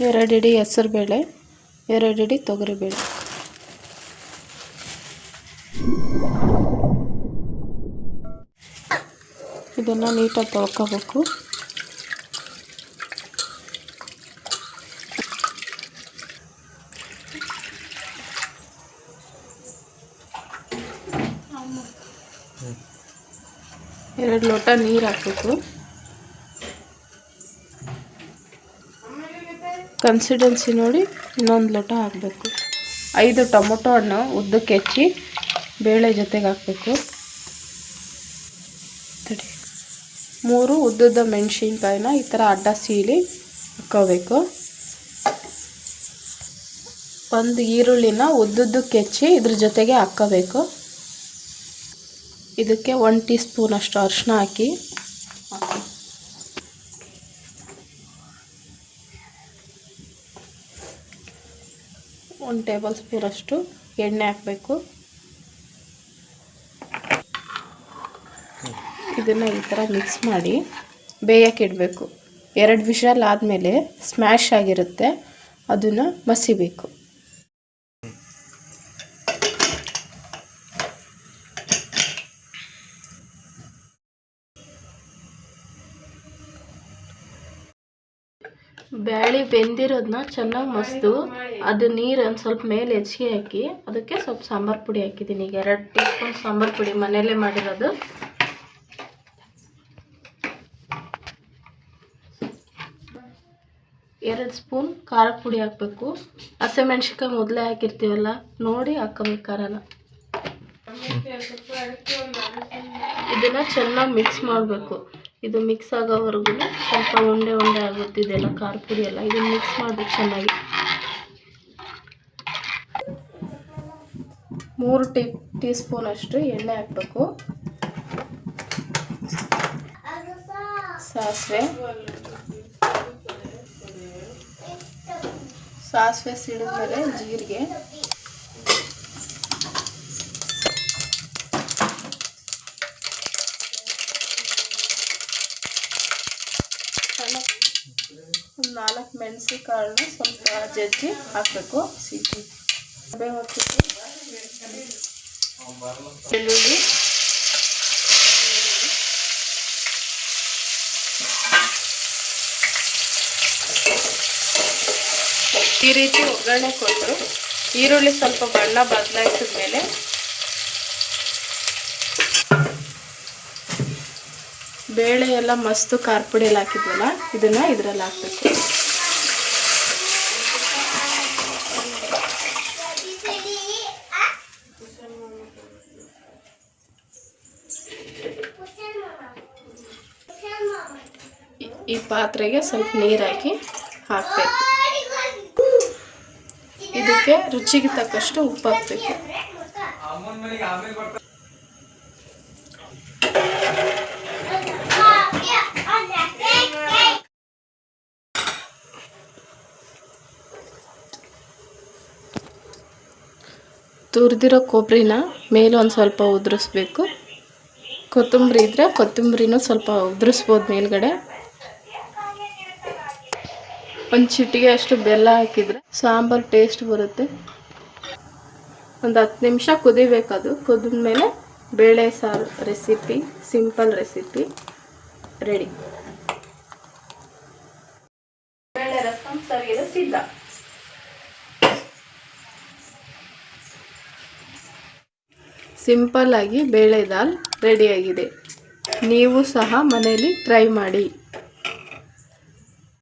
ಎರಡು ಇಡಿ ಹೆಸರುಬೇಳೆ ಎರಡಿಡಿ ತೊಗರಿಬೇಳೆ. ಇದನ್ನು ನೀಟಾಗಿ ತೊಳ್ಕೋಬೇಕು. ಎರಡು ಲೋಟ ನೀರು ಹಾಕಬೇಕು. ಕನ್ಸಿಡೆನ್ಸಿ ನೋಡಿ ಇನ್ನೊಂದು ಲೋಟ ಹಾಕಬೇಕು. ಐದು ಟೊಮೊಟೊ ಹಣ್ಣು ಉದ್ದಕ್ಕೆ ಹೆಚ್ಚಿ ಬೇಳೆ ಜೊತೆಗೆ ಹಾಕಬೇಕು. ತಡಿ. ಮೂರು ಉದ್ದದ ಮೆಣಸಿನ್ಕಾಯಿನ ಈ ಥರ ಅಡ್ಡ ಸೀಳಿ ಹಾಕ್ಕೋಬೇಕು ಒಂದು ಈರುಳ್ಳಿನ ಉದ್ದುದ್ದಕ್ಕೆ ಹೆಚ್ಚಿ ಇದ್ರ ಜೊತೆಗೆ ಹಾಕ್ಕೋಬೇಕು ಇದಕ್ಕೆ ಒನ್ ಟೀ ಸ್ಪೂನ್ ಅಷ್ಟು ಅರಿಶಿನ ಹಾಕಿ. ಒಂದು ಟೇಬಲ್ ಸ್ಪೂನಷ್ಟು ಎಣ್ಣೆ ಹಾಕಬೇಕು. ಇದನ್ನು ಈ ಥರ ಮಿಕ್ಸ್ ಮಾಡಿ ಬೇಯಕ್ಕೆ ಇಡಬೇಕು. ಎರಡು ವಿಷಲ್ ಆದಮೇಲೆ ಸ್ಮ್ಯಾಶ್ ಆಗಿರುತ್ತೆ. ಅದನ್ನು ಮಸಿಬೇಕು. ಬ್ಯಾಳಿ ಬೆಂದಿರೋದನ್ನ ಚೆನ್ನಾಗಿ ಮಸ್ದು ಅದು ನೀರು ಒಂದು ಸ್ವಲ್ಪ ಮೇಲೆ ಹೆಚ್ಚಿಗೆ ಹಾಕಿ ಅದಕ್ಕೆ ಸ್ವಲ್ಪ ಸಾಂಬಾರು ಪುಡಿ ಹಾಕಿದ್ದೀನಿ. ಈಗ ಎರಡು ಟೀ ಸ್ಪೂನ್ ಸಾಂಬಾರು ಪುಡಿ ಮನೆಯಲ್ಲೇ ಮಾಡಿರೋದು. ಎರಡು ಸ್ಪೂನ್ ಖಾರ ಪುಡಿ ಹಾಕಬೇಕು. ಹಸಿಮೆಣ್ಸಿಕಾಯಿ ಮೊದಲೇ ಹಾಕಿರ್ತೀವಲ್ಲ ನೋಡಿ ಹಾಕೋಬೇಕು ಖಾರನ. ಇದನ್ನು ಚೆನ್ನಾಗಿ ಮಿಕ್ಸ್ ಮಾಡಬೇಕು. ಇದು ಮಿಕ್ಸ್ ಆಗೋವರೆಗೂ ಸ್ವಲ್ಪ ಉಂಡೆ ಉಂಡೆ ಆಗುತ್ತಿದೆ ಎಲ್ಲ ಖಾರ ಪುಡಿ ಎಲ್ಲ. ಇದು ಮಿಕ್ಸ್ ಮಾಡಬೇಕು ಚೆನ್ನಾಗಿ. ಮೂರು ಟೀ ಟೀ ಸ್ಪೂನ್ ಅಷ್ಟು ಎಣ್ಣೆ ಹಾಕಬೇಕು. ಸಾಸಿವೆ. ಸಾಸಿವೆ ಸಿಡಿದ್ಮೇಲೆ ಜೀರಿಗೆ. ನಾಲ್ಕು ಮೆಣಸಿ ಕಾಳನ್ನ ಸ್ವಲ್ಪ ಜಜ್ಜಿ ಹಾಕಬೇಕು ಸಿಹಿ ಕರಿಬೇವು ಹಾಕ್ಬಿಟ್ಟು ಬೆಳ್ಳುಳ್ಳಿ ಈ ರೀತಿ ಒಗ್ಗರಣೆ ಕೊಟ್ಟು ಈರುಳ್ಳಿ ಸ್ವಲ್ಪ ಬಣ್ಣ ಬದಲಾಯಿಸಿದ ಮೇಲೆ ಬೇಳೆ ಎಲ್ಲ ಮಸ್ತು ಖಾರ ಪುಡಿ ಹಾಕಿದ್ವಲ್ಲ, ಇದನ್ನ ಇದರಲ್ಲಿ ಹಾಕ್ಬೇಕು. ಈ- ಈ ಪಾತ್ರೆಗೆ ಸ್ವಲ್ಪ ನೀರು ಹಾಕಿ ಹಾಕಬೇಕು. ಇದಕ್ಕೆ ರುಚಿಗೆ ತಕ್ಕಷ್ಟು ಉಪ್ಪು ಹಾಕಬೇಕು. ತುರಿದಿರೋ ಕೊಬ್ಬರಿನ ಮೇಲೆ ಒಂದು ಸ್ವಲ್ಪ ಉದುರಿಸ್ಬೇಕು. ಕೊತ್ತಂಬರಿ ಇದ್ದರೆ ಕೊತ್ತಂಬರಿನೂ ಸ್ವಲ್ಪ ಉದುರಿಸ್ಬೋದು ಮೇಲ್ಗಡೆ. ಒಂದು ಚಿಟಿಗೆ ಅಷ್ಟು ಬೆಲ್ಲ ಹಾಕಿದರೆ ಸಾಂಬಾರು ಟೇಸ್ಟ್ ಬರುತ್ತೆ. ಒಂದು ಹತ್ತು ನಿಮಿಷ ಕುದಿಬೇಕದು ಕುದಿದ ಮೇಲೆ ಬೇಳೆ ಸಾರು ರೆಸಿಪಿ, ಸಿಂಪಲ್ ರೆಸಿಪಿ ರೆಡಿ. ಬೇಳೆ ರಸಂ ಸರಿಯಲು ಸಿದ್ಧ ಸಿಂಪಲ್ ಆಗಿ ಬೇಳೆ ದಾಲ್ ರೆಡಿಯಾಗಿದೆ ನೀವು ಸಹ ಮನೆಯಲ್ಲಿ ಟ್ರೈ ಮಾಡಿ.